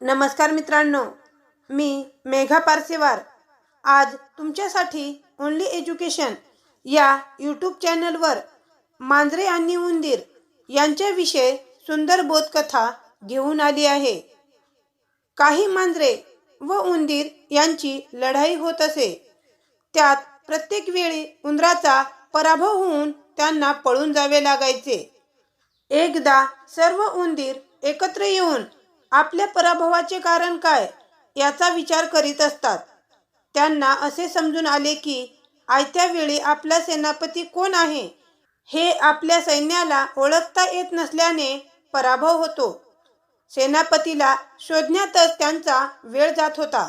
नमस्कार मित्रांनो मी मेघा पारसेवार. आज तुमच्यासाठी ओनली एज्युकेशन या यूट्यूब चॅनलवर मांजरे आणि उंदीर यांच्याविषयी सुंदर बोधकथा घेऊन आली आहे. काही मांजरे व उंदीर यांची लढाई होत असे. त्यात प्रत्येक वेळी उंदराचा पराभव होऊन त्यांना पळून जावे लागायचे. एकदा सर्व उंदीर एकत्र येऊन आपल्या पराभवाचे कारण काय याचा विचार करीत असतात. त्यांना असे समजून आले की आयत्या वेळी आपला सेनापती कोण आहे हे आपल्या सैन्याला ओळखता येत नसल्याने पराभव होतो. सेनापतीला शोधण्यातच त्यांचा वेळ जात होता.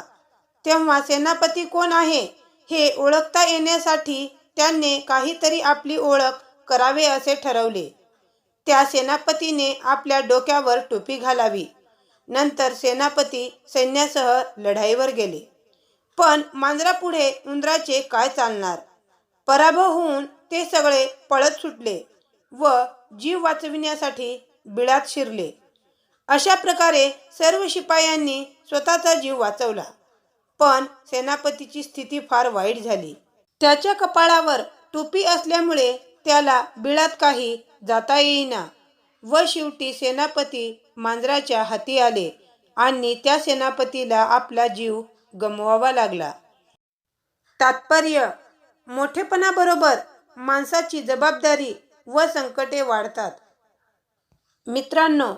तेव्हा सेनापती कोण आहे हे ओळखता येण्यासाठी त्यांनी काहीतरी आपली ओळख करावे असे ठरवले. त्या सेनापतीने आपल्या डोक्यावर टोपी घालावी. नंतर सेनापती सैन्यासह लढाईवर गेले. पण मांजरापुढे उंदराचे काय चालणार? पराभव होऊन ते सगळे पळत सुटले व जीव वाचविण्यासाठी बिळात शिरले. अशा प्रकारे सर्व शिपायांनी स्वतःचा जीव वाचवला. पण सेनापतीची स्थिती फार वाईट झाली. त्याच्या कपाळावर टोपी असल्यामुळे त्याला बिळात काही जाता येईना. व शेवटी सेनापती मांजराच्या हाती आले आणि त्या सेनापतीला आपला जीव गमवावा लागला. तात्पर्य मोठेपणाबरोबर माणसाची जबाबदारी व संकटे वाढतात. मित्रांनो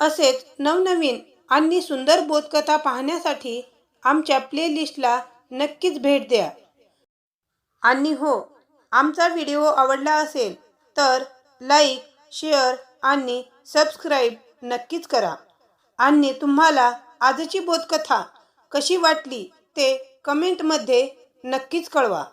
असेच नवनवीन आणि सुंदर बोधकथा पाहण्यासाठी आमच्या प्लेलिस्टला नक्कीच भेट द्या. आणि हो आमचा व्हिडिओ आवडला असेल तर लाईक शेअर आणि सबस्क्राईब नक्कीच करा. आणि तुम्हाला आजची बोधकथा कशी वाटली ते कमेंटमध्ये नक्कीच कळवा.